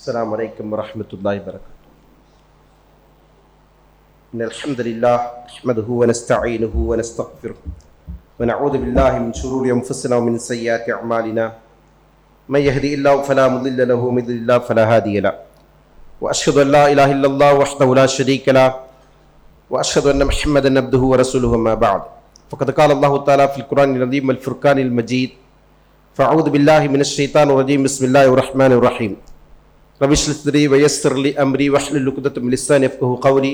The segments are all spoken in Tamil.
السلام عليكم ورحمة الله وبركاته. إن الحمد لله نحمده ونستعينه ونستغفره ونعوذ بالله من شرور أنفسنا ومن سيئات أعمالنا. من يهدي الله فلا مضل له ومن يضلل الله فلا هادي له. وأشهد أن لا إله إلا الله وحده لا شريك له وأشهد أن محمدا عبده ورسوله ما بعد. فقد قال الله تعالى في القرآن العظيم والفرقان المجيد فأعوذ بالله من الشيطان الرجيم بسم الله الرحمن الرحيم. رب اشرح صدري ويسر لي امري واحلل عقدة من لساني يفقهوا قولي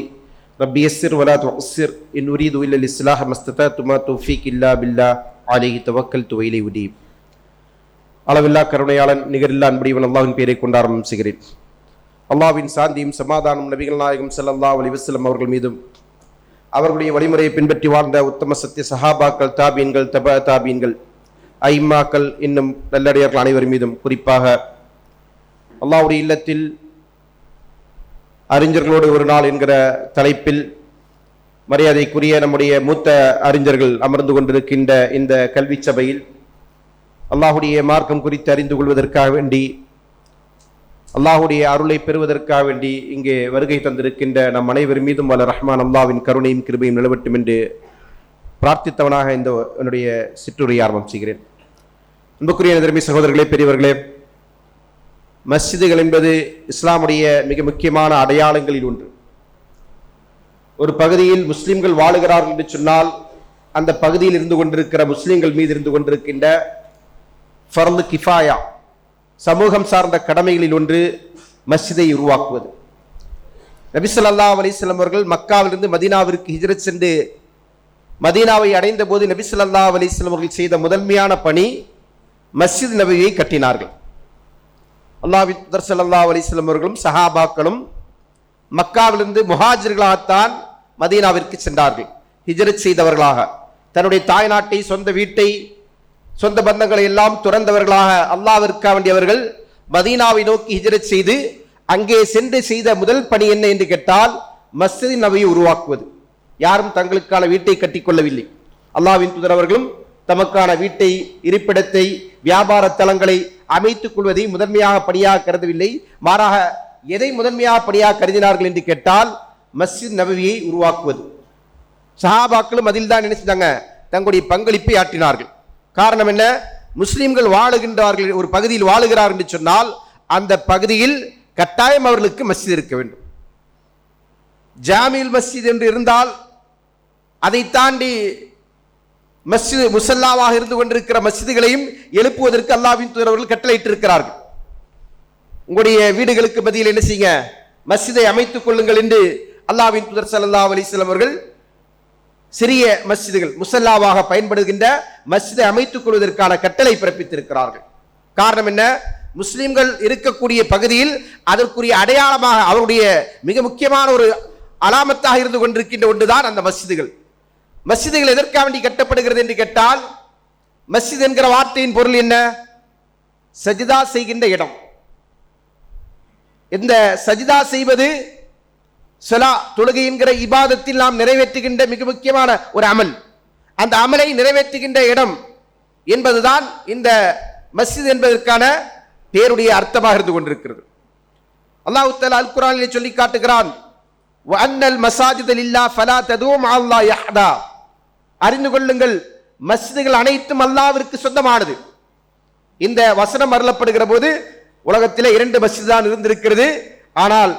ربي يسر ولا تعسر ان اريد الا الاصلاح ما استطعت ما توفيق الا بالله عليه توكلت واليه உடீப் அளவில்லா கருணையாளன் நிகரில்லா அன்புடையவன் அல்லாஹ்வின் பெயரை கொண்டு ஆரம்பம் செய்கிறேன் அல்லாஹ்வின் சாந்தியும் சமாதானம் நபிகள் நாயகம் ஸல்லல்லாஹு அலைஹி வஸல்லம் அவர்கள் மீதும் அவர்களுடைய வழிமுறையை பின்பற்றி வாழ்ந்த உத்தம சத்திய சஹாபாக்கள் தாபீன்கள் தப தாபீன்கள் ஐம்மாக்கள் இன்னும் நல்லடியார்கள் அனைவர் மீதும் குறிப்பாக அல்லாவுடைய இல்லத்தில் அறிஞர்களோடு ஒரு நாள் என்கிற தலைப்பில் மரியாதைக்குரிய நம்முடைய மூத்த அறிஞர்கள் அமர்ந்து கொண்டிருக்கின்ற இந்த கல்வி சபையில் அல்லாஹுடைய மார்க்கம் குறித்து அறிந்து கொள்வதற்காக வேண்டி அல்லாஹுடைய அருளை பெறுவதற்காக வேண்டி இங்கே வருகை தந்திருக்கின்ற நம் அனைவர் மீதும் வல்ல ரஹ்மான் அல்லாவின் கருணையும் கிருபையும் நிலவட்டும் என்று பிரார்த்தித்தவனாக இந்த என்னுடைய சிற்றுரையை ஆரம்பம் செய்கிறேன். அன்புக்குரிய நெருமை சகோதரர்களே பெரியவர்களே மஸ்ஜிதுகள் என்பது இஸ்லாமுடைய மிக முக்கியமான அடையாளங்களில் ஒன்று. ஒரு பகுதியில் முஸ்லிம்கள் வாழுகிறார்கள் என்று சொன்னால் அந்த பகுதியில் இருந்து கொண்டிருக்கிற முஸ்லிம்கள் மீது இருந்து கொண்டிருக்கின்ற ஃபர்லு கிஃபாயா சமூகம் சார்ந்த கடமைகளில் ஒன்று மஸ்ஜிதை உருவாக்குவது. நபிசல்லா அலிஸ்லம் அவர்கள் மக்காவிலிருந்து மதீனாவிற்கு ஹிஜரத் சென்று மதீனாவை அடைந்த போது நபிசல்லா அலிஸ்லம் அவர்கள் செய்த முதன்மையான பணி மஸ்ஜித் நபியை கட்டினார்கள். அல்லாஹ் சல்லா அலிஸ்லம் அவர்களும் சஹாபாக்களும் மக்காவிலிருந்து முஹாஜர்களாகத்தான் மதீனாவிற்கு சென்றார்கள். ஹிஜரத் செய்தவர்களாக தன்னுடைய தாய் நாட்டை சொந்த வீட்டை சொந்த பந்தங்களை எல்லாம் துறந்தவர்களாக அல்லாவிற்க வேண்டியவர்கள் மதீனாவை நோக்கி ஹிஜரத் செய்து அங்கே சென்று செய்த முதல் பணி என்ன என்று கேட்டால் மஸ்ஜித் நபியை உருவாக்குவது. யாரும் தங்களுக்கான வீட்டை கட்டிக்கொள்ளவில்லை. அல்லாவின் துதரவர்களும் தமக்கான வீட்டை இருப்பிடத்தை வியாபார தலங்களை அமைத்துக் கொள்வதை முதன்மையாக பணியாக கருதவில்லை. மாறாக எதை முதன்மையாக பணியாக கருதினார்கள் என்று கேட்டால் மஸ்ஜித் நபவியை உருவாக்குவது. சஹாபாக்களும் அதில் தான் என்ன தங்களுடைய பங்களிப்பை ஆற்றினார்கள். காரணம் என்ன? முஸ்லீம்கள் வாழுகின்றார்கள் ஒரு பகுதியில் வாழுகிறார்கள் என்று சொன்னால் அந்த பகுதியில் கட்டாயம் அவர்களுக்கு மஸ்ஜித் இருக்க வேண்டும். ஜாமில் மஸ்ஜித் என்று இருந்தால் அதை தாண்டி மஸ்ஜித் முசல்லாவாக இருந்து கொண்டிருக்கிற மஸ்ஜிதுகளையும் எழுப்புவதற்கு அல்லாவின் தூதரவர்கள் கட்டளையிட்டிருக்கிறார்கள். உங்களுடைய வீடுகளுக்கு மத்தியில் என்ன செய்யுங்க? மஸ்ஜிதை அமைத்துக் கொள்ளுங்கள் என்று அல்லாவின் தூதர் சல்லா அலிஸ்லாம் அவர்கள் சிறிய மஸ்ஜிதுகள் முசல்லாவாக பயன்படுகின்ற மஸ்ஜிதை அமைத்துக் கொள்வதற்கான கட்டளை பிறப்பித்திருக்கிறார்கள். காரணம் என்ன? முஸ்லிம்கள் இருக்கக்கூடிய பகுதியில் அதற்குரிய அடையாளமாக அவருடைய மிக முக்கியமான ஒரு அலாமத்தாக இருந்து கொண்டிருக்கின்ற ஒன்றுதான் அந்த மஸ்ஜிதுகள். மஸ்ஜிதுகள் எதற்காக வேண்டி கட்டப்படுகிறது என்று கேட்டால் மஸ்ஜித் என்கிற வார்த்தையின் பொருள் என்ன? சஜிதா செய்கின்ற இடம். இந்த சஜிதா செய்வது சலா தொழுகை என்கிற இபாதத்தில் நாம் நிறைவேற்றுகின்ற மிக முக்கியமான ஒரு அமல். அந்த அமலை நிறைவேற்றுகின்ற இடம் என்பதுதான் இந்த மஸ்ஜித் என்பதற்கான பேருடைய அர்த்தமாக இருந்து கொண்டிருக்கிறது. அல்லாஹு தலா அல் குரானிலே சொல்லி காட்டுகிறான் அன்னல் மசாஜிதல் இல்லா ஃபலா ததுவும் அல்லா யஹ்தா. அறிந்து கொள்ளுங்கள். மஸ்ஜிதுகள் அனைத்தும் அல்லாவிற்கு சொந்தமானது. இந்த வசனம் அருளப்படுகிற போது உலகத்தில் இரண்டு மஸ்ஜித் தான் இருந்திருக்கிறது. ஆனால்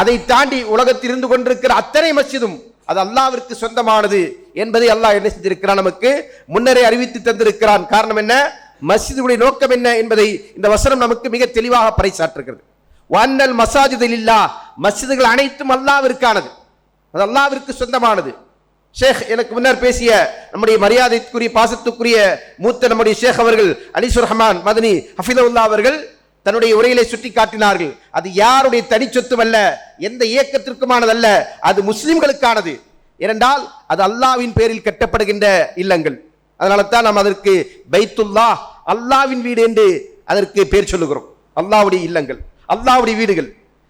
அதை தாண்டி உலகத்தில் இருந்து கொண்டிருக்கிற அத்தனை மஸ்ஜிதும் அது அல்லாவிற்கு சொந்தமானது என்பதை அல்லாஹ் என்ன செஞ்சிருக்கிறான் நமக்கு முன்னரே அறிவித்து தந்திருக்கிறான். காரணம் என்ன? மஸ்ஜிதுடைய நோக்கம் என்ன என்பதை இந்த வசனம் நமக்கு மிக தெளிவாக பறைசாற்றுகிறது. வன்னல் மசாஜிதில் இல்லா மஸ்ஜிதுகள் அனைத்தும் அல்லாவிற்கானது. அது அல்லாவிற்கு சொந்தமானது. ஷேக் எனக்கு முன்னர் பேசிய நம்முடைய மரியாதைக்குரிய பாசத்துக்குரிய மூத்த நம்முடைய ஷேக் அவர்கள் அலிசுர் ரஹமான் மதனி ஹஃபிதவுல்லா அவர்கள் தன்னுடைய உரையிலே சுட்டி காட்டினார்கள் அது யாருடைய தனி அல்ல எந்த இயக்கத்திற்குமானதல்ல அது முஸ்லிம்களுக்கானது. ஏனென்றால் அது அல்லாவின் பேரில் கட்டப்படுகின்ற இல்லங்கள். அதனால தான் நாம் அதற்கு பைத்துல்லா அல்லாவின் வீடு என்று அதற்கு பேர் சொல்லுகிறோம். அல்லாவுடைய இல்லங்கள் அல்லாவுடைய வீடுகள்.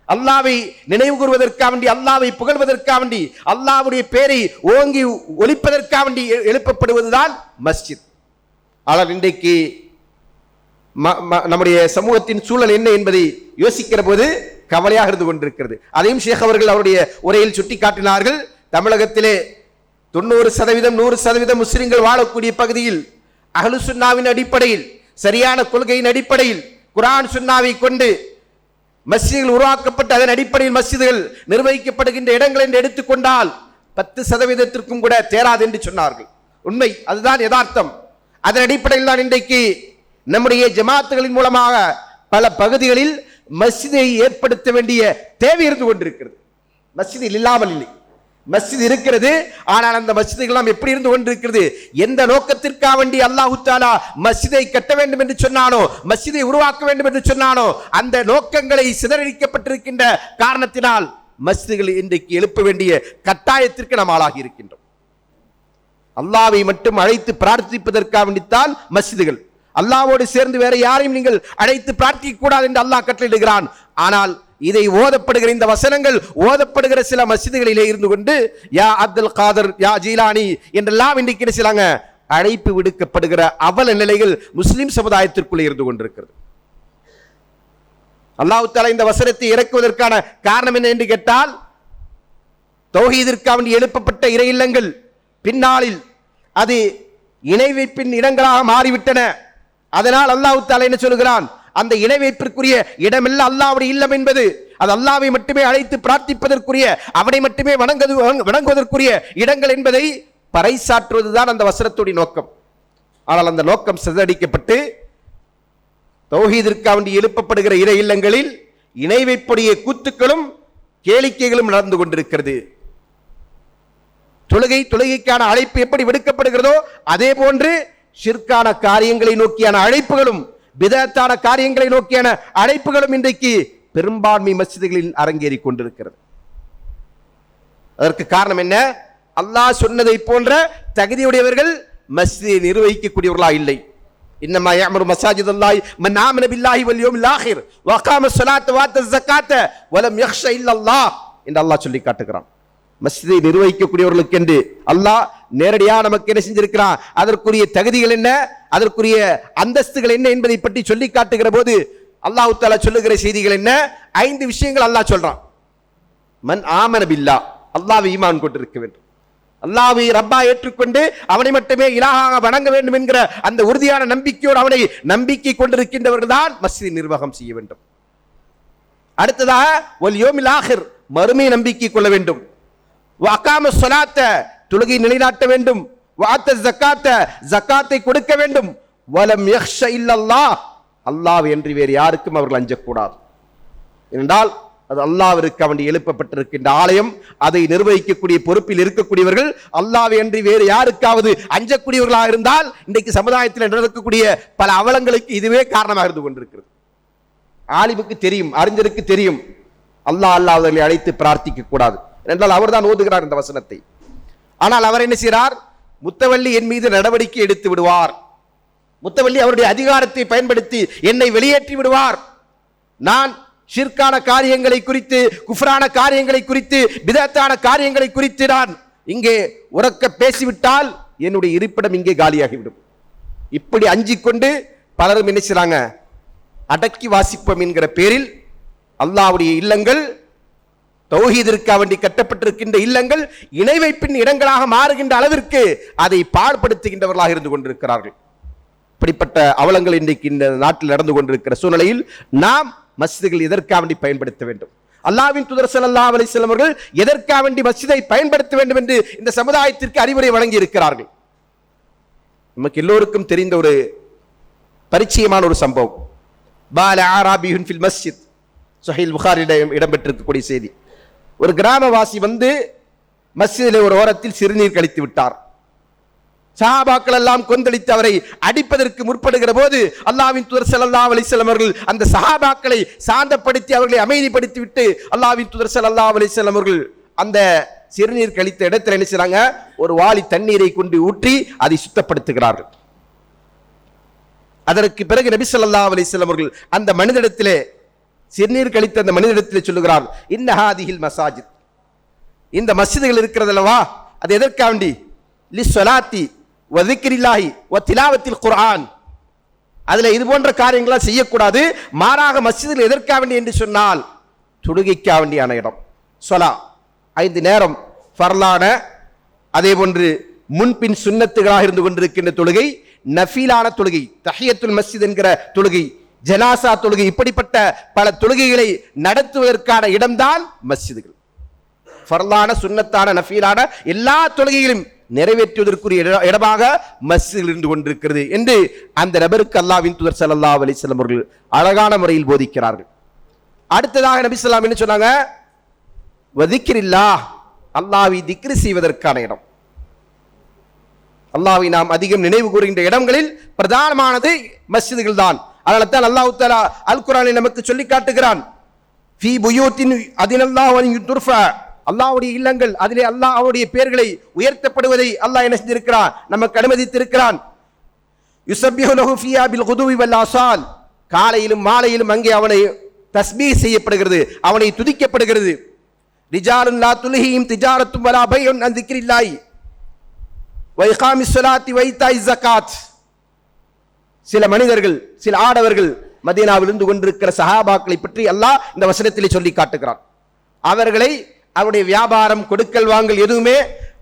அல்லாவை நினைவு கூறுவதற்காக வேண்டி அல்லாவை புகழ்வதற்காக வேண்டி அல்லாவுடைய பேரை ஓங்கி ஒழிப்பதற்காக வேண்டி எழுப்பப்படுவதுதான் மஸ்ஜித். ஆனால் இன்றைக்கு ம- ம- நம்முடைய சமூகத்தின் சூழல் என்ன என்பதை யோசிக்கிற போது கவலையாக இருந்து கொண்டிருக்கிறது. அதையும் ஷேக் அவர்கள் அவருடைய உரையில் சுட்டிக்காட்டினார்கள். தமிழகத்திலே தொண்ணூறு சதவீதம் நூறு சதவீதம் முஸ்லிம்கள் வாழக்கூடிய பகுதியில் அகலு சுன்னாவின் அடிப்படையில் சரியான கொள்கையின் அடிப்படையில் குரான் சுன்னாவை கொண்டு மஸ்ஜிதுகள் உருவாக்கப்பட்டு அதன் அடிப்படையில் மஸ்ஜிதுகள் நிர்வகிக்கப்படுகின்ற இடங்கள் என்று எடுத்துக்கொண்டால் பத்து சதவீதத்திற்கும் கூட தேராது என்று சொன்னார்கள். உண்மை அதுதான் யதார்த்தம். அதன் அடிப்படையில் தான் இன்றைக்கு நம்முடைய ஜமாத்துகளின் மூலமாக பல பகுதிகளில் மஸ்ஜிதை ஏற்படுத்த வேண்டிய தேவை இருந்து கொண்டிருக்கிறது. மஸ்ஜிதில் இல்லாமல் இல்லை. மஸ்ஜித் இருக்கிறது. ஆனால் அந்த மஸ்ஜிதுகள் எல்லாம் எப்படி இருந்து கொண்டிருக்கிறது எந்த நோக்கத்திற்காக வேண்டி அல்லாஹு தாலா மஸ்ஜிதை கட்ட வேண்டும் என்று சொன்னானோ மஸ்ஜிதை உருவாக்க வேண்டும் என்று சொன்னானோ அந்த நோக்கங்களை சிதறடிக்கப்பட்டிருக்கின்ற காரணத்தினால் மஸ்ஜிதுகள் இன்றைக்கு எழுப்ப வேண்டிய கட்டாயத்திற்கு நாம் ஆளாகி இருக்கின்றோம். அல்லாவை மட்டும் அழைத்து பிரார்த்திப்பதற்காக வேண்டித்தான் மஸ்ஜிதுகள். அல்லாவோடு சேர்ந்து வேற யாரையும் நீங்கள் அழைத்து பிரார்த்திக்க கூடாது என்று அல்லாஹ் கட்டளையிடுகிறான். ஆனால் இதை ஓதப்படுகிற இந்த வசனங்கள் ஓதப்படுகிற சில மசிதிகளிலே இருந்து கொண்டு யா அப்துல் காதர் யா ஜீலானி என்றெல்லாம் இன்றைக்கு என்ன செய்யலாங்க அழைப்பு விடுக்கப்படுகிற அவல நிலைகள் முஸ்லிம் சமுதாயத்திற்குள்ளே இருந்து கொண்டிருக்கிறது. அல்லாஹ் தாலா இந்த வசனத்தை இறக்குவதற்கான காரணம் என்ன என்று கேட்டால் தௌஹீதிற்காக வேண்டி எழுப்பப்பட்ட இறை இல்லங்கள் பின்னாளில் அது இணை வைப்பின் இடங்களாக மாறிவிட்டன. அதனால் அல்லாஹு தாலா என்ன சொல்கிறான் அந்த இணை வைப்பிற்குரிய இடமெல்ல அல்லாவுடைய இல்லம் என்பது. அது அல்லாவை மட்டுமே அழைத்து பிரார்த்திப்பதற்குரிய அவனை மட்டுமே வணங்குவது வணங்குவதற்குரிய இடங்கள் என்பதை பறைசாற்றுவதுதான் அந்த வசனத்துடைய நோக்கம். ஆனால் அந்த நோக்கம் சிதறடிக்கப்பட்டு தௌஹீதிற்காக வேண்டி எழுப்பப்படுகிற இறை இல்லங்களில் இணை வைப்புடைய கூத்துக்களும் கேளிக்கைகளும் நடந்து கொண்டிருக்கிறது. தொழுகை தொழுகைக்கான அழைப்பு எப்படி விடுக்கப்படுகிறதோ அதே போன்று ஷிர்கான காரியங்களை நோக்கியான அழைப்புகளும் விதத்தான காரியங்களை நோக்கியான அழைப்புகளும் இன்றைக்கு பெரும்பான்மை மசிதிகளில் அரங்கேறி கொண்டிருக்கிறது. அதற்கு காரணம் என்ன? அல்லாஹ் சொன்னதை போன்ற தகுதியுடையவர்கள் மஸ்ஜிதை நிர்வகிக்கக்கூடியவர்களா இல்லை. இன்னமா யாமரு மசாஜித் அல்லாஹ் மன் ஆமன பில்லாஹி வல் யௌமில் என்று அல்லாஹ் சொல்லி காட்டுகிறான். மஸ்ஜிதை நிர்வகிக்கக்கூடியவர்களுக்கு என்று அல்லாஹ் நேரடியாக நமக்கு என்ன செஞ்சிருக்கிறான்? அதற்குரிய தகுதிகள் என்ன? அதற்குரிய அந்தஸ்துகள் என்ன என்பதை பற்றி சொல்லி காட்டுகிற போது அல்லாஹு தாலா சொல்லுகிற செய்திகள் என்ன? ஐந்து விஷயங்கள் அல்லாஹ் சொல்றான். மன் ஆமனபில்லா அல்லாவை ஈமான் கொண்டிருக்க வேண்டும். அல்லாவை ரப்பா ஏற்றுக்கொண்டு அவனை மட்டுமே இலாகாக வணங்க வேண்டும் என்கிற அந்த உறுதியான நம்பிக்கையோடு அவனை நம்பிக்கை கொண்டிருக்கின்றவர்கள் தான் மஸ்ஜிதை நிர்வாகம் செய்ய வேண்டும். அடுத்ததாக ஒல் யோமில் ஆஹிர். மறுமை நம்பிக்கை கொள்ள வேண்டும். அக்காம சொலாத்த தொழுகை நிலைநாட்ட வேண்டும். வாத்த ஜக்காத்த ஜக்காத்தை கொடுக்க வேண்டும். வலம் யக்ஷ இல்லல்லா அல்லாஹ் என்று வேறு யாருக்கும் அவர்கள் அஞ்சக்கூடாது. என்றால் அது அல்லாவிற்கு அவன் எழுப்பப்பட்டிருக்கின்ற ஆலயம் அதை நிர்வகிக்கக்கூடிய பொறுப்பில் இருக்கக்கூடியவர்கள் அல்லாஹ் என்று வேறு யாருக்காவது அஞ்சக்கூடியவர்களாக இருந்தால் இன்றைக்கு சமுதாயத்தில் நடக்கக்கூடிய பல அவலங்களுக்கு இதுவே காரணமாக இருந்து கொண்டிருக்கிறது. ஆலிமுக்கு தெரியும் அறிஞருக்கு தெரியும். அல்லாஹ் அல்லாஹ் அவர்களை அழைத்து பிரார்த்திக்க கூடாது என்றால் அவர்தான் ஓதுகிறார் இந்த வசனத்தை. ஆனால் அவர் என்ன செய்கிறார்? முத்தவள்ளி என் மீது நடவடிக்கை எடுத்து விடுவார். முத்தவள்ளி அவருடைய அதிகாரத்தை பயன்படுத்தி என்னை வெளியேற்றி விடுவார். நான் ஷிர்கான காரியங்களை குறித்து குஃப்ரான காரியங்களை குறித்து விதத்தான காரியங்களை குறித்து நான் இங்கே உறக்க பேசிவிட்டால் என்னுடைய இருப்பிடம் இங்கே காலியாகிவிடும். இப்படி அஞ்சி கொண்டு பலரும் என்ன செய்கிறாங்க? அடக்கி வாசிப்போம் என்கிற பேரில் அல்லாவுடைய இல்லங்கள் தௌஹீதிற்காக வேண்டி கட்டப்பட்டிருக்கின்ற இல்லங்கள் இணை வைப்பின் இடங்களாக மாறுகின்ற அளவிற்கு அதை பாடுபடுத்துகின்றவர்களாக இருந்து கொண்டிருக்கிறார்கள். இப்படிப்பட்ட அவலங்கள் இன்றைக்கு இந்த நாட்டில் நடந்து கொண்டிருக்கிற சூழ்நிலையில் நாம் மசிதிகள் எதற்காக வேண்டி பயன்படுத்த வேண்டும்? அல்லாவின் தூதர் ஸல்லல்லாஹு அலைஹி வஸல்லம் அவர்கள் எதற்காக வேண்டி மசிதை பயன்படுத்த வேண்டும் என்று இந்த சமுதாயத்திற்கு அறிவுரை வழங்கி இருக்கிறார்கள் நமக்கு எல்லோருக்கும் தெரிந்த ஒரு பரிச்சயமான ஒரு சம்பவம். பால ஆராபியுன் ஃபில் மஸ்ஜித். சுஹைல் புகாரிடம் இடம்பெற்றிருக்கக்கூடிய செய்தி. ஒரு கிராமவாசி வந்து மஸ்ஜிதிலே ஒரு ஓரத்தில் சிறுநீர் கழித்து விட்டார். சஹாபாக்கள் எல்லாம் கொந்தளித்து அவரை அடிப்பதற்கு முற்படுகிற போது அல்லாவின் துதர் ஸல்லல்லாஹு அலைஹி அவர்கள் அந்த சஹாபாக்களை சாந்தப்படுத்தி அவர்களை அமைதிப்படுத்தி விட்டு அல்லாவின் துதர் ஸல்லல்லாஹு அலைஹி அவர்கள் அந்த சிறுநீர் கழித்த இடத்துல என்ன செய்றாங்க? ஒரு வாளி தண்ணீரை கொண்டு ஊற்றி அதை சுத்தப்படுத்துகிறார்கள். அதற்கு பிறகு நபி சொல்லா அலைஹி அவர்கள் அந்த மனிதனிடத்திலே சிறுநீர் கழித்த அந்த மனிதனிடத்தில் சொல்லுகிறார் இன்னஹாதிஹில் மசாஜித். இந்த மசிதிகள் இருக்கிறதல்லவா? அது எதற்காக வேண்டி லி சொலாத்தி வதிக்கிரில்லாஹி வ திலாவத்தில் குர்ஆன். அதில் இது போன்ற காரியங்களை செய்யக்கூடாது. மாறாக மசிதில் எதற்காக வேண்டி என்று சொன்னால் தொழுகைக்காக வேண்டியான இடம். சொலா ஐந்து நேரம் ஃபர்லான அதே போன்று முன்பின் சுண்ணத்துகளாக இருந்து கொண்டிருக்கின்ற தொழுகை நஃபீலான தொழுகை தஹியத்துல் மஸ்ஜித் என்கிற தொழுகை ஜனாசா தொழுகை இப்படிப்பட்ட பல தொழுகைகளை நடத்துவதற்கான இடம்தான் மஸ்ஜிதுகள். ஃபர்லான சுண்ணத்தான நஃபீலான எல்லா தொழுகைகளையும் நிறைவேற்றுவதற்குரிய இடமாக மஸ்ஜிதில் இருந்து கொண்டிருக்கிறது என்று அந்த நபருக்கு அல்லாவின் துதர் சல்லா அலைஹி அவர்கள் அழகான முறையில் போதிக்கிறார்கள். அடுத்ததாக நபி சொல்லாம் என்ன சொன்னாங்க? வதிக்கிரில்லா அல்லாவை திக்ரி செய்வதற்கான இடம். அல்லாவை நாம் அதிகம் நினைவு கூறுகின்ற இடங்களில் பிரதானமானது மஸ்ஜிதுகள் தான். அதனால தான் அல்லாஹ் தலா அல் குரானை நமக்கு சொல்லி காட்டுகிறான். ஃபீ புயூத்தின் அதினல்லாஹு அன் யுத்ருஃபா. அல்லாஹ்வுடைய இல்லங்கள் அதிலே அல்லாஹ் அவருடைய பெயர்களை உயர்த்தப்படுவதை அல்லாஹ் என்ன செஞ்சிருக்கிறான் நமக்கு அனுமதித்திருக்கிறான். யுசப்பிஹு ஃபியா பில் குதுவி காலையிலும் மாலையிலும் அங்கே அவனை தஸ்பீஹ் செய்யப்படுகிறது அவனை துதிக்கப்படுகிறது. ரிஜாலும் லா துல்ஹிஹிம் திஜாரத்தும் வலா பையுன் அன் திக்ரில்லாஹி. வ இகாமிஸ் ஸலாத்தி சில மனிதர்கள் சில ஆடவர்கள் மதீனாவில் இருந்து கொண்டிருக்கிற சஹாபாக்களை பற்றி அல்லாஹ் இந்த வசனத்திலே சொல்லி காட்டுகிறான். அவர்களை அவருடைய வியாபாரம் கொடுக்கல் வாங்கல் எதுவுமே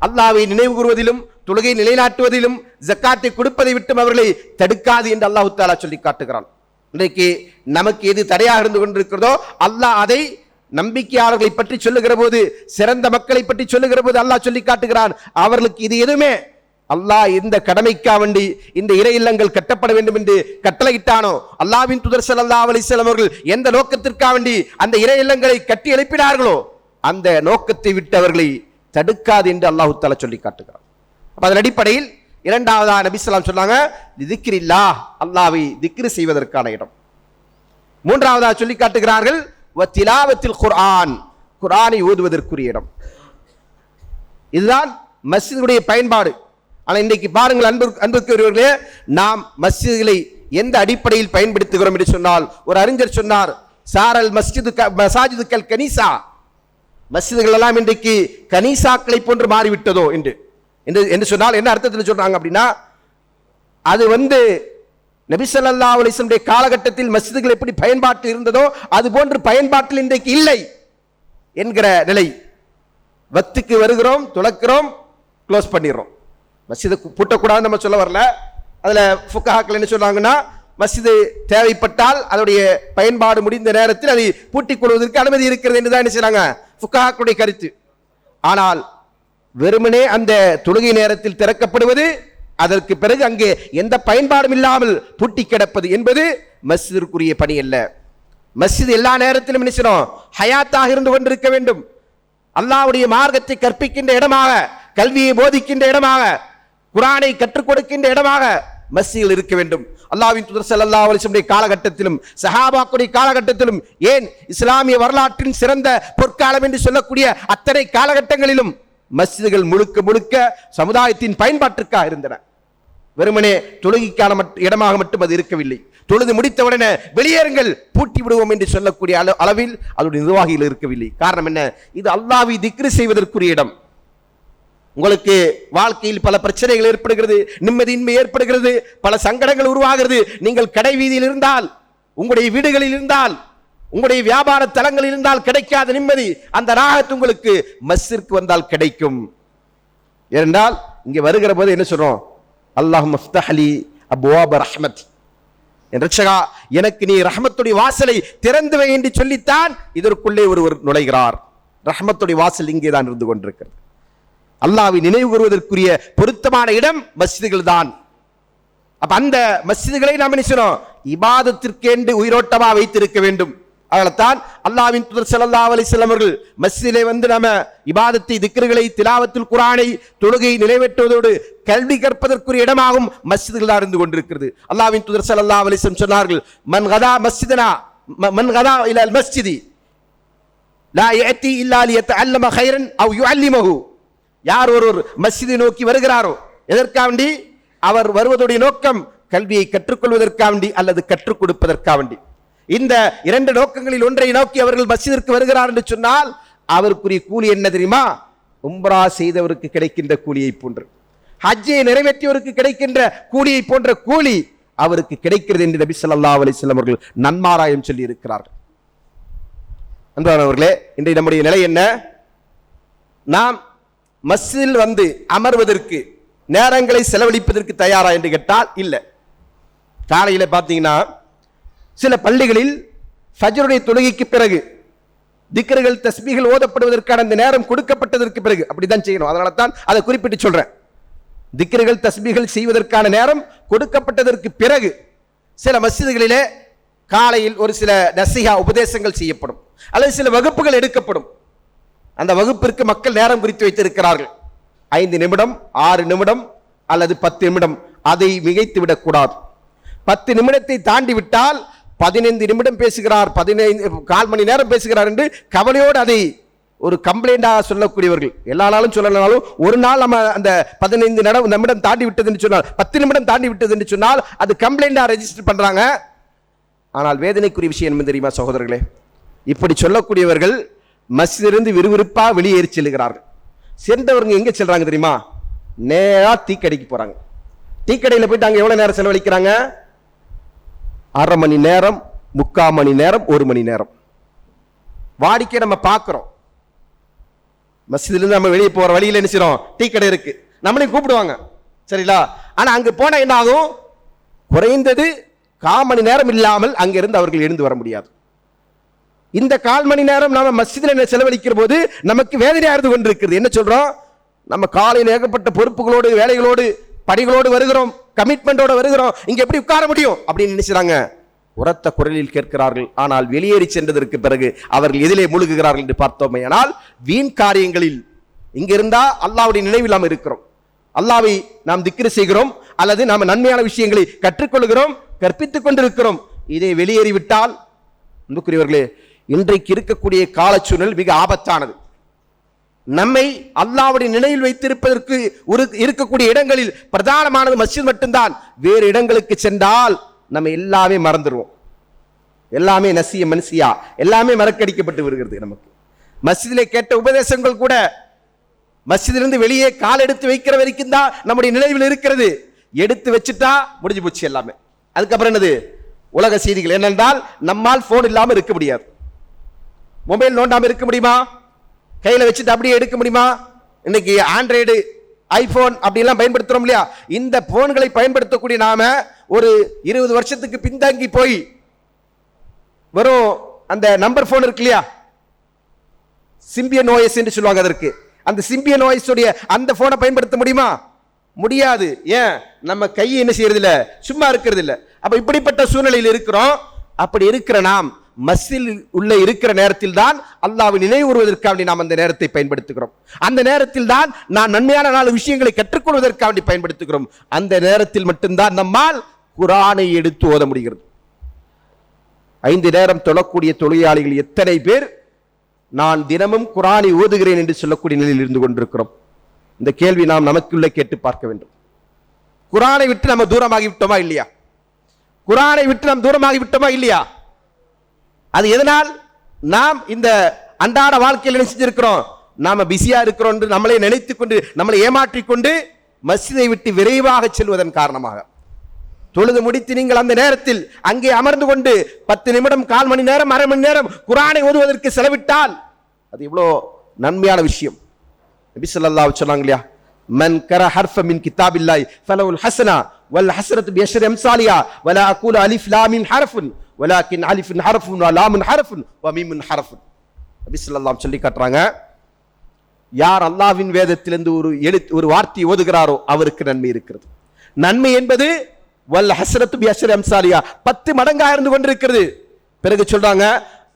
அல்லாவை நினைவு கூறுவதிலும் தொழுகை நிலைநாட்டுவதிலும் ஜக்காத்தை கொடுப்பதை விட்டும் அவர்களை தடுக்காது என்று அல்லாஹு தாலா சொல்லி காட்டுகிறான். இன்றைக்கு நமக்கு எது தடையாக இருந்து கொண்டிருக்கிறதோ அல்லாஹ் அதை நம்பிக்கையாளர்களை பற்றி சொல்லுகிற போது சிறந்த மக்களை பற்றி சொல்லுகிற போது அல்லாஹ் சொல்லி காட்டுகிறான். அவர்களுக்கு இது எதுவுமே அல்லாஹ் இந்த கடமைக்கா வேண்டி இந்த இறை இல்லங்கள் கட்டப்பட வேண்டும் என்று கட்டளையிட்டானோ? அல்லாவின் துதர் ஸல்லல்லாஹு அலிசலம் அவர்கள் எந்த நோக்கத்திற்காக வேண்டி அந்த இறை இல்லங்களை கட்டி எழுப்பினார்களோ அந்த நோக்கத்தை விட்டு அவர்களை தடுக்காது என்று அல்லாஹ் தஆலா சொல்லி காட்டுகிறார் அப்போ அதன் அடிப்படையில் இரண்டாவதா நபி சொன்னாங்க திக்ரில்லா அல்லாவை திக்ரு செய்வதற்கான இடம். மூன்றாவதா சொல்லி காட்டுகிறார்கள் திலாவத்தில் குர்ஆன் குர்ஆனை ஓதுவதற்குரிய இடம். இதுதான் மஸ்ஜிதுடைய பயன்பாடு. ஆனால் இன்றைக்கு பாருங்கள் அன்பு அன்புக்குரியவர்களே நாம் மஸ்ஜிதுகளை எந்த அடிப்படையில் பயன்படுத்துகிறோம் என்று சொன்னால் ஒரு அறிஞர் சொன்னார் சாரல் மஸ்ஜிது க- மசாஜிதுக்கல் மஸ்ஜிதுகள் எல்லாம் இன்றைக்கு கனிசாக்களை போன்று மாறிவிட்டதோ என்று. என்று என்று சொன்னால் என்ன அர்த்தத்தில் சொல்றாங்க அப்படின்னா அது வந்து நபிசல்லா ஸல்லல்லாஹு காலகட்டத்தில் மஸ்ஜிதுகள் எப்படி பயன்பாட்டில் இருந்ததோ அது போன்று பயன்பாட்டில் இன்றைக்கு இல்லை என்கிற நிலை. வத்துக்கு வருகிறோம் துளக்கிறோம் க்ளோஸ் பண்ணிடுறோம். மசிதை பூட்டக்கூடாதுன்னு நம்ம சொல்ல வரல. அதில் ஃபுக்கஹாக்கள் என்ன சொல்கிறாங்கன்னா மசிது தேவைப்பட்டால் அதனுடைய பயன்பாடு முடிந்த நேரத்தில் அதை பூட்டிக் கொள்வதற்கு அனுமதி இருக்கிறது என்று தான் என்ன செய்கிறாங்க ஃபுக்கஹாக்களுடைய கருத்து. ஆனால் வெறுமனே அந்த தொழுகை நேரத்தில் திறக்கப்படுவது அதற்கு பிறகு அங்கே எந்த பயன்பாடும் இல்லாமல் பூட்டி கிடப்பது என்பது மஸ்ஜிதிற்குரிய பணி அல்ல. மஸ்ஜித் எல்லா நேரத்திலும் நினைச்சிடும் ஹயாத்தாக இருந்து கொண்டிருக்க வேண்டும். அல்லாவுடைய மார்க்கத்தை கற்பிக்கின்ற இடமாக கல்வியை போதிக்கின்ற இடமாக குரானை கற்றுக் கொடுக்கின்ற இடமாக மசியில் இருக்க வேண்டும். அல்லாவின் துதர் செல்லல்லா அலைஹி காலகட்டத்திலும் சஹாபாக்குடைய காலகட்டத்திலும் ஏன் இஸ்லாமிய வரலாற்றின் சிறந்த பொற்காலம் என்று சொல்லக்கூடிய அத்தனை காலகட்டங்களிலும் மஸ்ஜிதுகள் முழுக்க முழுக்க சமுதாயத்தின் பயன்பாட்டிற்காக இருந்தன. வெறுமனே தொழுகைக்கான மட்- இடமாக மட்டும் அது இருக்கவில்லை. தொழுது முடித்தவுடனே வெளியேறுங்கள் பூட்டி விடுவோம் என்று சொல்லக்கூடிய அளவில் அதனுடைய நிர்வாகிகள் இருக்கவில்லை. காரணம் என்ன? இது அல்லாவி திக்ரு செய்வதற்குரிய இடம். உங்களுக்கு வாழ்க்கையில் பல பிரச்சனைகள் ஏற்படுகிறது நிம்மதியின்மை ஏற்படுகிறது பல சங்கடங்கள் உருவாகிறது. நீங்கள் கடை வீதியில் இருந்தால் உங்களுடைய வீடுகளில் இருந்தால் உங்களுடைய வியாபார தலங்களில் இருந்தால் கிடைக்காத நிம்மதி அந்த ராகத்து உங்களுக்கு மஸ்ஸிற்கு வந்தால் கிடைக்கும். ஏனென்றால் இங்கே வருகிற போது என்ன சொல்றோம்? அல்லாஹ் மஃப்தஹலி அபுவாப ரஹ்மத். ரட்சகா எனக்கு நீ ரஹமத்துடைய வாசலை திறந்து வை என்று சொல்லித்தான் இதற்குள்ளே ஒருவர் நுழைகிறார். ரஹமத்துடைய வாசல் இங்கே தான் இருந்து கொண்டிருக்கிறது. அல்லாவை நினைவு கூறுவதற்குரிய பொருத்தமான இடம் மஸ்ஜிதுகள் தான் அப்ப அந்த மஸ்ஜிதுகளை நாம் என்ன செய்யணும்? உயிரோட்டமா வைத்திருக்க வேண்டும். அதனால்தான் அல்லாவின் துதர் ஸல்லல்லாஹு அலி செல்லவர்கள் அவர்கள் மஸ்ஜிதிலே வந்து நம்ம இபாதத்தை திக்கர்களை திலாவத்தில் குரானை தொழுகை நிறைவேற்றுவதோடு கல்வி கற்பதற்குரிய இடமாகும் மஸ்ஜிதுகள் தான் இருந்து கொண்டிருக்கிறது. அல்லாவின் துதர் ஸல்லல்லாஹு அலிசம் சொன்னார்கள் மன் கதா மஸ்ஜிதனா? ம- மன் கதா இலல் மஸ்ஜிதி? லா யஅதி இல்லா லியதஅல்லம கைரன் அவ் யுஅல்லிமஹு. யார் ஒருவர் மஸ்ஜிதை நோக்கி வருகிறாரோ எதற்காண்டி அவர் வருவதுடைய நோக்கம் கல்வியை கற்றுக்கொள்வதற்காண்டி அல்லது கற்றுக் கொடுப்பதற்காக வேண்டி இந்த இரண்டு நோக்கங்களில் ஒன்றை நோக்கி அவர்கள் மஸ்ஜிதிற்கு வருகிறார் என்று சொன்னால் அவருக்குரிய கூலி என்ன தெரியுமா? உம்ரா செய்தவருக்கு கிடைக்கின்ற கூலியை போன்று. ஹஜ்ஜை நிறைவேற்றியவருக்கு கிடைக்கின்ற கூலியை போன்ற கூலி அவருக்கு கிடைக்கிறது என்று நபி சொல்லா அலிஸ்லாம் அவர்கள் நன்மாராயம் சொல்லி இருக்கிறார்கள் அன்பானவர்களே இன்றைய நம்முடைய நிலை என்ன? நாம் மஸ்ஜிதில் வந்து அமர்வதற்கு நேரங்களை செலவழிப்பதற்கு தயாரா என்று கேட்டால் இல்லை. காலையில் பார்த்தீங்கன்னா சில பள்ளிகளில் ஃபஜருடைய தொழுகைக்கு பிறகு திக்கர்கள் தஸ்மிகள் ஓதப்படுவதற்கான அந்த நேரம் கொடுக்கப்பட்டதற்கு பிறகு அப்படிதான் செய்யணும். அதனால தான் அதை குறிப்பிட்டு சொல்கிறேன் திக்கர்கள் தஸ்மிகள் செய்வதற்கான நேரம் கொடுக்கப்பட்டதற்கு பிறகு சில மஸ்ஜிதுகளிலே காலையில் ஒரு சில நசிகா உபதேசங்கள் செய்யப்படும். அல்லது சில வகுப்புகள் எடுக்கப்படும். அந்த வகுப்பிற்கு மக்கள் நேரம் குறித்து வைத்திருக்கிறார்கள். ஐந்து நிமிடம் ஆறு நிமிடம் அல்லது பத்து நிமிடம். அதை மிகைத்து விடக்கூடாது. பத்து நிமிடத்தை தாண்டி விட்டால் பதினைந்து நிமிடம் பேசுகிறார் பதினைந்து கால் மணி நேரம் பேசுகிறார் என்று கவலையோடு அதை ஒரு கம்ப்ளைண்டாக சொல்லக்கூடியவர்கள். எல்லா நாளும் சொல்லலனாலும் ஒரு நாள் நம்ம அந்த பதினைந்து நிமிடம் நிமிடம் தாண்டி விட்டது என்று சொன்னால் பத்து நிமிடம் தாண்டி விட்டது என்று சொன்னால் அது கம்ப்ளைண்டாக ரெஜிஸ்டர் பண்ணுறாங்க ஆனால் வேதனைக்குரிய விஷயம் என்ன தெரியுமா சகோதரர்களே? இப்படி சொல்லக்கூடியவர்கள் மசிதிலிருந்து விறுவிறுப்பாக வெளியேறி செல்கிறார்கள். சென்றவங்க எங்கே செல்கிறாங்க தெரியுமா? நேராக தீக்கடைக்கு போகிறாங்க டீக்கடையில் போயிட்டு அங்கே எவ்வளோ நேரம் செலவழிக்கிறாங்க? அரை மணி நேரம் முக்கால் மணி நேரம் ஒரு மணி நேரம். வாடிக்கை நம்ம பார்க்குறோம். மஸ்ஜிதிலிருந்து நம்ம வெளியே போகிற வழியில் என்ன செய்கிறோம் டீ கடை நம்மளையும் கூப்பிடுவாங்க. சரிங்களா? ஆனால் அங்கே போனால் என்ன ஆகும்? குறைந்தது கால் மணி நேரம் இல்லாமல் அங்கிருந்து அவர்கள் எழுந்து வர முடியாது. இந்த கால் மணி நேரம் நாம் மஸ்ஜிதில் செலவழிக்கிற போது நமக்கு வேதனையாக இருந்து கொண்டிருக்கிறது. என்ன சொல்கிறோம் நம்ம காலையில் ஏகப்பட்ட பொறுப்புகளோடு வேலைகளோடு பணிகளோடு வருகிறோம் கமிட்மெண்ட்டோடு வருகிறோம். இங்கே எப்படி உட்கார முடியும்? அப்படின்னு நினைச்சாங்க உரத்த குரலில் கேட்கிறார்கள். ஆனால் வெளியேறி சென்றதற்கு பிறகு அவர்கள் எதிலே முழுகுகிறார்கள் என்று பார்த்தோமே. ஆனால் வீண் காரியங்களில் இங்கே இருந்தால் அல்லாவுடைய நினைவில் நாம் இருக்கிறோம். அல்லாவை நாம் திக்கிரி செய்கிறோம். அல்லது நாம் நன்மையான விஷயங்களை கற்றுக்கொள்கிறோம் கற்பித்துக் கொண்டிருக்கிறோம். இதை வெளியேறிவிட்டால் அன்புக்குரியவர்களே இன்றைக்கு இருக்கக்கூடிய காலச்சூழல் மிக ஆபத்தானது. நம்மை அல்லாவுடைய நிலையில் வைத்திருப்பதற்கு ஒரு இருக்கக்கூடிய இடங்களில் பிரதானமானது மஸ்ஜித் மட்டும்தான். வேறு இடங்களுக்கு சென்றால் நம்ம எல்லாமே மறந்துடுவோம். எல்லாமே நசிய மனசியா எல்லாமே மறக்கடிக்கப்பட்டு வருகிறது நமக்கு. மஸ்ஜிதிலே கேட்ட உபதேசங்கள் கூட மஸ்ஜிதிலிருந்து வெளியே கால் எடுத்து வைக்கிற வரைக்கும் தான் நம்முடைய நினைவில் இருக்கிறது. எடுத்து வச்சுட்டா முடிஞ்சு போச்சு எல்லாமே. அதுக்கப்புறம் என்னது? உலக செய்திகள் என்னென்றால் நம்மால் போன் இல்லாமல் இருக்க முடியாது. மொபைல் நோண்டாமல் இருக்க முடியுமா? கையில் வச்சுட்டு அப்படியே எடுக்க முடியுமா? இன்னைக்கு ஆண்ட்ராய்டு ஐஃபோன் அப்படிலாம் பயன்படுத்துகிறோம் இல்லையா? இந்த ஃபோன்களை பயன்படுத்தக்கூடிய நாம ஒரு இருபது வருஷத்துக்கு பின்தங்கி போய் வெறும் அந்த நம்பர் ஃபோன் இருக்கு இல்லையா? சிம்பியன் ஓஎஸ் என்று சொல்லுவாங்க அதற்கு. அந்த சிம்பியன் நோயஸுடைய அந்த ஃபோனை பயன்படுத்த முடியுமா? முடியாது. ஏன்? நம்ம கை என்ன செய்யறதில்ல? சும்மா இருக்கிறது இல்லை அப்போ இப்படிப்பட்ட சூழ்நிலையில் இருக்கிறோம். அப்படி இருக்கிற நாம் மஸ்ஸில் உள்ள இருக்கிற நேரத்தில் தான் அல்லாவை நினைவுறுவதற்காக நாம் அந்த நேரத்தை பயன்படுத்துகிறோம். அந்த நேரத்தில் தான் நான் நன்மையான நாலு விஷயங்களை கற்றுக்கொள்வதற்காக பயன்படுத்துகிறோம். அந்த நேரத்தில் மட்டும்தான் நம்மால் குரானை எடுத்து ஓத முடிகிறது. ஐந்து நேரம் தொழக்கூடிய தொழிலாளிகள் எத்தனை பேர் நான் தினமும் குரானை ஓதுகிறேன் என்று சொல்லக்கூடிய நிலையில் இருந்து கொண்டிருக்கிறோம். இந்த கேள்வி நாம் நமக்குள்ளே கேட்டு பார்க்க வேண்டும். குரானை விட்டு நம்ம தூரமாகி விட்டோமா இல்லையா? குரானை விட்டு நாம் தூரமாகி விட்டோமா இல்லையா? அது எதனால்? நாம் இந்த அன்றாட வாழ்க்கையில் என்ன செஞ்சிருக்கிறோம்? நாம பிஸியா இருக்கிறோம் என்று நம்மளை கொண்டு நம்மளை ஏமாற்றிக் கொண்டு மஸ்ஜிதை விட்டு விரைவாக செல்வதன் காரணமாக. தொழுது முடித்து நீங்கள் அந்த நேரத்தில் அங்கே அமர்ந்து கொண்டு பத்து நிமிடம் கால் மணி நேரம் அரை மணி நேரம் குரானை ஓதுவதற்கு செலவிட்டால் அது இவ்வளோ நன்மையான விஷயம். நபி ஸல்லல்லாஹு சொன்னாங்க இல்லையா? மன் கர ஹர்ஃப மின் இல்லாய் ஃபலவுல் ஹசனா வல் ஹசரத் பியஷர் எம்சாலியா வல அகூல் அலிஃப் லாமின் மின் ஹர்ஃபுன் வலாக்கின் அலிஃபின் ஹர்ஃபுன் வ லாமுன் ஹர்ஃபுன் வ மீமுன் நபி ஸல்லல்லாஹு சொல்லி காட்டுறாங்க. யார் அல்லாஹ்வின் வேதத்திலிருந்து ஒரு எழுத்து ஒரு வார்த்தை ஓதுகிறாரோ அவருக்கு நன்மை இருக்கிறது. நன்மை என்பது வல் ஹஸ்ரத் பி அஷ்ரி அம்சாலியா. பத்து மடங்கா இருந்து கொண்டிருக்கிறது. பிறகு சொல்றாங்க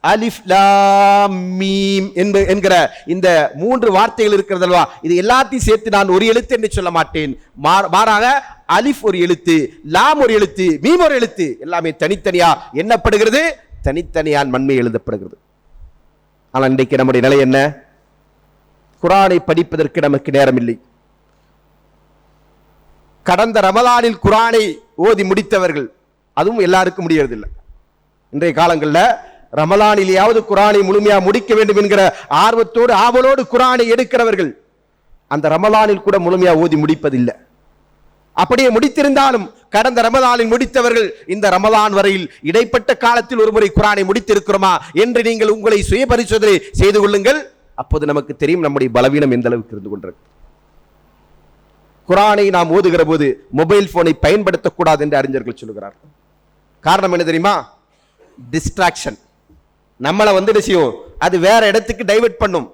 அலிஃப் லாம் மீம் என்ப- என்கிற இந்த மூன்று வார்த்தைகள் இருக்கிறது அல்லவா? இது எல்லாத்தையும் சேர்த்து நான் ஒரு எழுத்து என்று சொல்ல மாட்டேன். மாற- மாறாக அலிஃப் ஒரு எழுத்து லாம் ஒரு எழுத்து மீம் ஒரு எழுத்து எல்லாமே தனித்தனியா என்னப்படுகிறது தனித்தனியான் மண்மை எழுதப்படுகிறது. ஆனால் இன்றைக்கு நம்முடைய நிலை என்ன? குரானை படிப்பதற்கு நமக்கு நேரம் இல்லை கடந்த ரமலானில் குரானை ஓதி முடித்தவர்கள் அதுவும் எல்லாருக்கும் முடியறதில்லை. இன்றைய காலங்களில் ரமலானிலேயாவது குரானை முழுமையாக முடிக்க வேண்டும் என்கிற ஆர்வத்தோடு ஆவலோடு குரானை எடுக்கிறவர்கள் அந்த ரமலானில் கூட முழுமையாக ஓதி முடிப்பதில்லை. அப்படியே முடித்திருந்தாலும் கடந்த ரமதானில் முடித்தவர்கள் இந்த ரமதான் வரையில் இடைப்பட்ட காலத்தில் ஒருமுறை குரானை முடித்திருக்கிறோமா என்று நீங்கள் உங்களை சுய பரிசோதனை செய்து கொள்ளுங்கள். அப்போது நமக்கு தெரியும் நம்முடைய பலவீனம் எந்த அளவுக்கு இருந்து கொண்டிருக்கு. குரானை நாம் ஓதுகிற போது மொபைல் போனை பயன்படுத்தக்கூடாது என்று அறிஞர்கள் சொல்லுகிறார்கள். காரணம் என்ன தெரியுமா? டிஸ்ட்ராக்ஷன் நம்மளை வந்து என்ன செய்யும் அது வேற இடத்துக்கு டைவர்ட் பண்ணும்.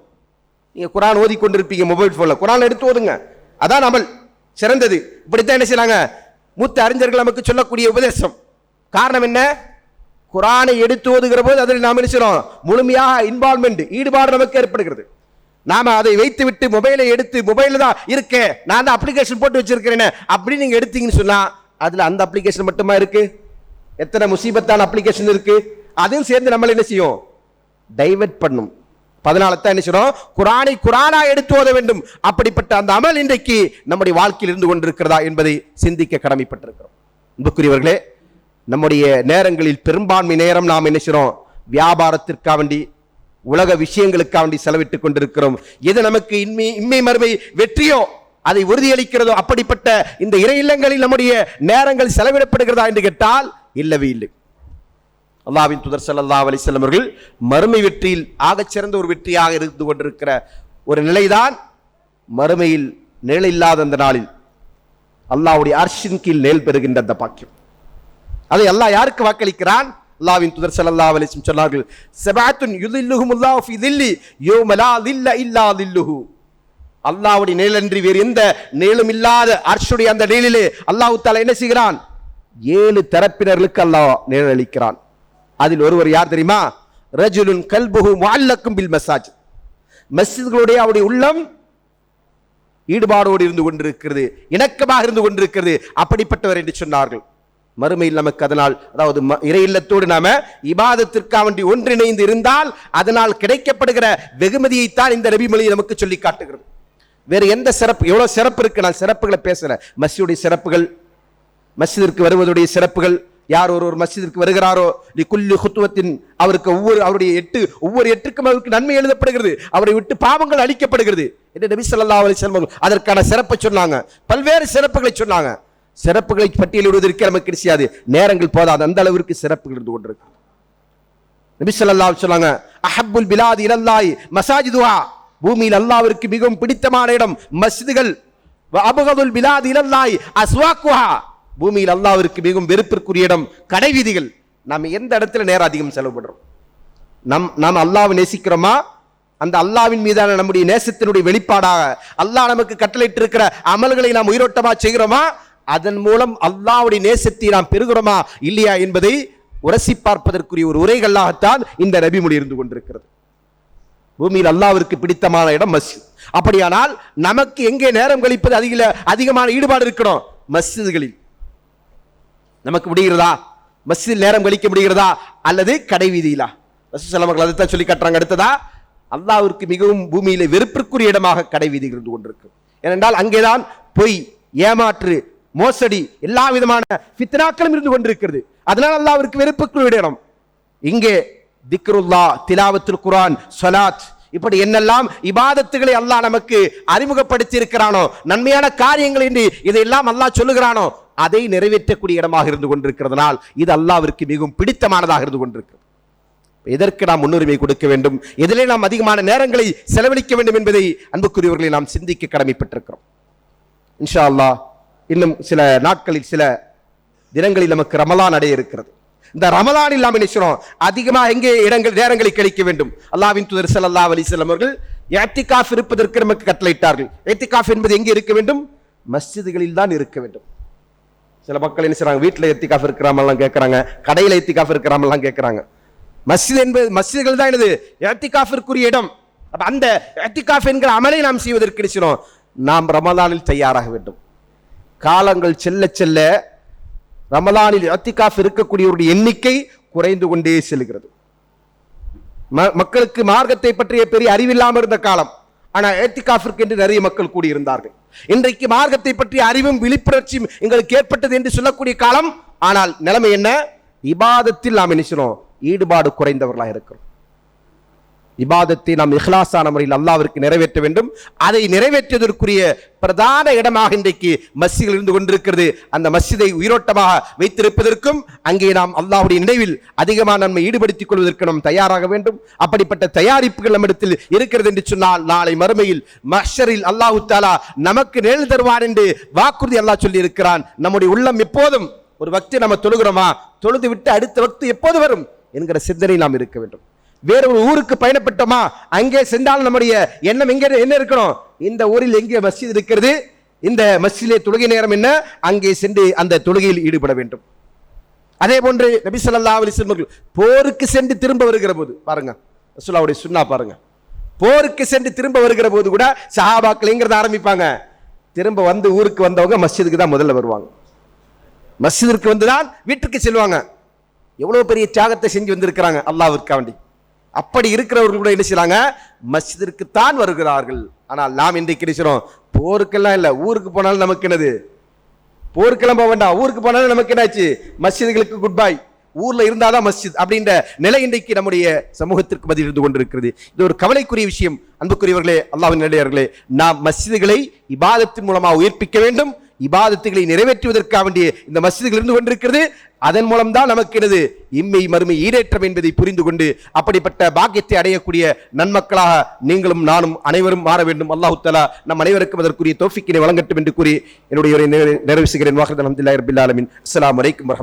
நீங்கள் குரான் ஓதி கொண்டிருப்பீங்க மொபைல் ஃபோனில் குரான் எடுத்து ஓதுங்க. அதான் அமல் சிறந்தது. இப்படித்தான் என்ன செய்யலாங்க? மூத்த அறிஞர்கள் நமக்கு சொல்லக்கூடிய உபதேசம். காரணம் என்ன? குரானை எடுத்து ஓதுகிற போது அதில் நாம் என்ன செய்யறோம்? முழுமையாக இன்வால்மெண்ட் ஈடுபாடு நமக்கு ஏற்படுகிறது. நாம் அதை வைத்து விட்டு மொபைலை எடுத்து மொபைலில் தான் இருக்கேன் நான் தான் அப்ளிகேஷன் போட்டு வச்சிருக்கிறேன். அப்படின்னு நீங்கள் எடுத்தீங்கன்னு சொன்னால் அதில் அந்த அப்ளிகேஷன் மட்டுமா இருக்குது எத்தனை முசீபத்தான அப்ளிகேஷன் இருக்குது அதுவும் சேர்ந்து நம்மளை என்ன செய்யும்? டைவெர்ட் பண்ணும். பதினால தான் என்ன செய்யணும் குரானை குரானா எடுத்து ஓத வேண்டும். அப்படிப்பட்ட அந்த அமல் இன்றைக்கு நம்முடைய வாழ்க்கையில் இருந்து கொண்டிருக்கிறதா என்பதை சிந்திக்க கடமைப்பட்டிருக்கிறோம். அன்புக்குரியவர்களே நம்முடைய நேரங்களில் பெரும்பான்மை நேரம் நாம் என்ன செய்கிறோம் வியாபாரத்திற்காக வேண்டி உலக விஷயங்களுக்காக வேண்டி செலவிட்டுக் கொண்டிருக்கிறோம். எது நமக்கு இன்மை இம்மை மறுமை வெற்றியோ அதை உறுதியளிக்கிறதோ அப்படிப்பட்ட இந்த இறை இல்லங்களில் நம்முடைய நேரங்கள் செலவிடப்படுகிறதா என்று கேட்டால் இல்லவே இல்லை. அல்லாவின் துதர் சல்லா அலைஹி அவர்கள் மறுமை வெற்றியில் ஆகச் சிறந்த ஒரு வெற்றியாக இருந்து கொண்டிருக்கிற ஒரு நிலைதான் மறுமையில் நிழல் இல்லாத அந்த நாளில் அல்லாஹ்வுடைய அர்ஷின் கீழ் நேல் பெறுகின்ற அந்த பாக்கியம். அதை அல்லாஹ் யாருக்கு வாக்களிக்கிறான்? அல்லாவின் துதர் சல்லா அலிசம் வஸல்லம் சொன்னார்கள் யுதில்லுஹும் யுதில்லுஹுமுல்லாஹு ஃபி தில்லி யௌம லா தில்ல இல்லா தில்லுஹு. அல்லாஹ்வுடைய நிழலன்றி வேறு எந்த நிழலும் இல்லாத அர்ஷுடைய அந்த நிழலிலே அல்லாஹு தஆலா என்ன செய்கிறான்? ஏழு தரப்பினர்களுக்கு அல்லாஹ் நிழல் அளிக்கிறான் அதில் ஒருவர் யார் தெரியுமா? ரஜுலுன் கல்புகு முஅல்லக்கும் பில் மசாஜ். மஸ்ஜித்களுடைய அவருடைய உள்ளம் ஈடுபாடோடு இருந்து கொண்டிருக்கிறது இணக்கமாக இருந்து கொண்டிருக்கிறது அப்படிப்பட்டவர் என்று சொன்னார்கள். மறுமையில் நமக்கு அதனால் அதாவது ம- இறை இல்லத்தோடு நாம இபாதத்திற்காக வேண்டி ஒன்றிணைந்து இருந்தால் அதனால் கிடைக்கப்படுகிற வெகுமதியைத்தான் இந்த நபிமொழி நமக்கு சொல்லி காட்டுகிறது. வேறு எந்த சிறப்பு எவ்வளோ சிறப்பு இருக்கு நான் சிறப்புகளை பேசுகிறேன். மசியுடைய சிறப்புகள் மஸ்ஜிதிற்கு வருவதுடைய சிறப்புகள் யார் ஒரு ஒரு மஸ்ஜிதிற்கு வருகிறாரோ லிகுல்லி ஹுத்துவத்தின் அவருக்கு ஒவ்வொரு அவருடைய எட்டு ஒவ்வொரு எட்டுக்கும் அவருக்கு நன்மை எழுதப்படுகிறது. அவரை விட்டு பாவங்கள் அளிக்கப்படுகிறது என்று நபி சொல்லா அலைஹி வஸல்லம் அதற்கான சிறப்பை சொன்னாங்க. பல்வேறு சிறப்புகளை சொன்னாங்க. சிறப்புகளை பட்டியலிடுவதற்கு நமக்கு கிடையாது நேரங்கள் போதாது. அந்த அளவிற்கு சிறப்புகள் இருந்து கொண்டிருக்கு நபி சொல்லா அலைஹி சொன்னாங்க அஹப்புல் பிலாதி இலல்லாஹி மசாஜிதுஹா. பூமியில் அல்லாவிற்கு மிகவும் பிடித்தமான இடம் மஸ்ஜிதுகள். வ அபகதுல் பிலாதி இலல்லாஹி அஸ்வாக்குஹா. பூமியில் அல்லாவிற்கு மிகவும் வெறுப்பிற்குரிய இடம் கடை வீதிகள். நாம் எந்த இடத்துல நேரம் அதிகம் செலவு நம் நாம் அல்லாவை நேசிக்கிறோமா? அந்த அல்லாஹ்வின் மீதான நம்முடைய நேசத்தினுடைய வெளிப்பாடாக அல்லாஹ் நமக்கு கட்டளையிட்டு இருக்கிற அமல்களை நாம் உயிரோட்டமா செய்கிறோமா? அதன் மூலம் அல்லாஹ்வுடைய நேசத்தை நாம் பெறுகிறோமா? இல்லையா என்பதை உரசி பார்ப்பதற்குரிய ஒரு உரைகளாகத்தான் இந்த நபிமொழி இருந்து கொண்டிருக்கிறது. பூமியில் அல்லாஹ்விற்கு பிடித்தமான இடம் மஸ்ஜித். அப்படியானால் நமக்கு எங்கே நேரம் கழிப்பது அதிக அதிகமான ஈடுபாடு இருக்கணும் மஸ்ஜிதுகளில். நமக்கு முடிகிறதா? மஸ்ஜிதில் நேரம் கழிக்க முடிகிறதா? அல்லது கடை வீதியிலா? ரசூசல்லமர்கள் அதைத்தான் சொல்லி காட்டுறாங்க அடுத்ததா அல்லாவிற்கு மிகவும் பூமியில வெறுப்பிற்குரிய இடமாக கடை வீதிகள் இருந்து கொண்டிருக்கு. ஏனென்றால் அங்கேதான் பொய் ஏமாற்று மோசடி எல்லா விதமான ஃபித்னாக்களும் இருந்து கொண்டிருக்கிறது. அதனால் அல்லாவிற்கு வெறுப்புக்குரிய இடம். இங்கே திக்ருல்லா திலாவத்துல் குர்ஆன் சொலாத் இப்படி என்னெல்லாம் இபாதத்துகளை அல்லாஹ் நமக்கு அறிமுகப்படுத்தி இருக்கிறானோ நன்மையான காரியங்கள் என்று இதையெல்லாம் அல்லாஹ் சொல்லுகிறானோ அதை நிறைவேற்றக்கூடிய இடமாக இருந்து கொண்டிருக்கிறதுனால் இது அல்லாவிற்கு மிகவும் பிடித்தமானதாக இருந்து கொண்டிருக்கிறது. எதற்கு நாம் முன்னுரிமை கொடுக்க வேண்டும்? எதிலே நாம் அதிகமான நேரங்களை செலவழிக்க வேண்டும் என்பதை அன்புக்குரியவர்களை நாம் சிந்திக்க கடமைப்பட்டிருக்கிறோம். இன்ஷா அல்லாஹ் இன்னும் சில நாட்களில் சில தினங்களில் நமக்கு ரமலான் அடைய இருக்கிறது. இந்த ரமலான் இல்லாமல் நினைச்சிடும் அதிகமாக எங்கே இடங்கள் நேரங்களை கழிக்க வேண்டும். அல்லாஹ்வின் துதர் சல்லா அலி வஸல்லம் அவர்கள் ஏத்திகாஃப் இருப்பதற்கு நமக்கு கட்டளையிட்டார்கள். ஏத்திகாஃப் என்பது எங்கே இருக்க வேண்டும்? மஸ்ஜிதுகளில் தான் இருக்க வேண்டும். சில மக்கள் என்ன செய்றாங்க? வீட்டில் எத்திக்காஃப் இருக்கிறாமெல்லாம் கேட்குறாங்க கடையில் எத்திகாஃப் இருக்கிறாமெல்லாம் கேட்குறாங்க மஸ்ஜித் என்பது மஸ்ஜிதுகள் தான் என்னது? எத்திகாஃபிற்குரிய இடம். அப்போ அந்த எத்திகாஃப் என்கிற அமலை நாம் செய்வதற்கு நினைச்சிடும் நாம் ரமலானில் தயாராக வேண்டும். காலங்கள் செல்ல செல்ல ரமலானில் எத்திகாஃப் இருக்கக்கூடியவருடைய எண்ணிக்கை குறைந்து கொண்டே செல்கிறது. ம- மக்களுக்கு மார்க்கத்தை பற்றிய பெரிய அறிவில்லாமல் இருந்த காலம். ஆனால் ஏத்திகாஃபிற்கு என்று நிறைய மக்கள் கூடியிருந்தார்கள். இன்றைக்கு மார்க்கத்தை பற்றிய அறிவும் விழிப்புணர்ச்சியும் எங்களுக்கு ஏற்பட்டது என்று சொல்லக்கூடிய காலம். ஆனால் நிலைமை என்ன? இபாதத்தில் நாம் நினைக்கிறோம் ஈடுபாடு குறைந்தவர்களாக இருக்கிறோம். இபாதத்தை நாம் இஹ்லாசான முறையில் அல்லாவிற்கு நிறைவேற்ற வேண்டும். அதை நிறைவேற்றுவதற்குரிய பிரதான இடமாக இன்றைக்கு மஸ்ஜிகள் இருந்து கொண்டிருக்கிறது. அந்த மஸ்ஜிதை உயிரோட்டமாக வைத்திருப்பதற்கும் அங்கே நாம் அல்லாவுடைய நினைவில் அதிகமாக நம்மை ஈடுபடுத்திக் கொள்வதற்கு நாம் தயாராக வேண்டும். அப்படிப்பட்ட தயாரிப்புகள் நம்மிடத்தில் இருக்கிறது என்று சொன்னால் நாளை மறுமையில் மஷரில் அல்லாஹு தாலா நமக்கு நிழல் தருவார் என்று வாக்குறுதி அல்லாஹ் சொல்லி இருக்கிறான் நம்முடைய உள்ளம் எப்போதும் ஒரு பக்தி நம்ம தொழுகிறோமா? தொழுது விட்டு அடுத்த பக்தி எப்போது வரும்? என்கிற சிந்தனை நாம் இருக்க வேண்டும். வேற ஒரு ஊருக்கு பயணப்பட்டோமா? அங்கே சென்றால் நம்முடைய எண்ணம் எங்கே என்ன இருக்கணும்? இந்த ஊரில் எங்கே மஸ்ஜித் இருக்கிறது? இந்த மஸ்ஜிதிலே தொழுகை நேரம் என்ன? அங்கே சென்று அந்த தொழுகையில் ஈடுபட வேண்டும். அதே போன்று நபி சொல்லா அலைஹி போருக்கு சென்று திரும்ப வருகிற போது பாருங்க ரசூலுல்லாஹ்வுடைய சுன்னா பாருங்க. போருக்கு சென்று திரும்ப வருகிற போது கூட சஹாபாக்கள் ஆரம்பிப்பாங்க? திரும்ப வந்து ஊருக்கு வந்தவங்க மஸ்ஜிதுக்கு தான் முதல்ல வருவாங்க. மஸ்ஜிதிற்கு வந்துதான் வீட்டுக்கு செல்வாங்க. எவ்வளவு பெரிய தியாகத்தை செஞ்சு வந்திருக்கிறாங்க அல்லாவிற்கா வேண்டி அப்படி இருக்கிறவர்கள் கூட என்ன செய்யறாங்க? மஸ்ஜிதிற்கு தான் வருகிறார்கள். ஆனால் நாம் இன்றைக்கு இருக்கிறோம் போருக்கெல்லாம் இல்லை. ஊருக்கு போனாலும் நமக்கு என்னது? போருக்கெல்லாம் போக வேண்டாம். ஊருக்கு போனாலும் நமக்கு என்னாச்சு? மஸ்ஜிதுகளுக்கு குட் பை ஊர்ல இருந்தாதான் மஸ்ஜித் அப்படின்ற நிலை இன்றைக்கு நம்முடைய சமூகத்திற்கு பதில் இருந்து கொண்டிருக்கிறது. இது ஒரு கவலைக்குரிய விஷயம். அன்புக்குரியவர்களே அல்லாவின் நிலையர்களே நாம் மஸ்ஜிதுகளை இபாதத்தின் மூலமாக உயிர்ப்பிக்க வேண்டும். இபாதத்துகளை நிறைவேற்றுவதற்காக வேண்டிய இந்த மசிதிகள் இருந்து கொண்டிருக்கிறது. அதன் மூலம்தான் நமக்கு எனது இம்மை மறுமை ஈடேற்றம் என்பதை புரிந்து கொண்டு அப்படிப்பட்ட பாக்கியத்தை அடையக்கூடிய நன்மக்களாக நீங்களும் நானும் அனைவரும் மாற வேண்டும். அல்லாஹு தஆலா நம் அனைவருக்கும் அதற்குரிய தோஃபிக்கினை வழங்கட்டும் என்று கூறி என்னுடைய நிறைவு- செய்கிறேன். வாஹித் அலமதுல்லாஹி ரபில் ஆலமின். அஸ்ஸலாமு அலைக்கும்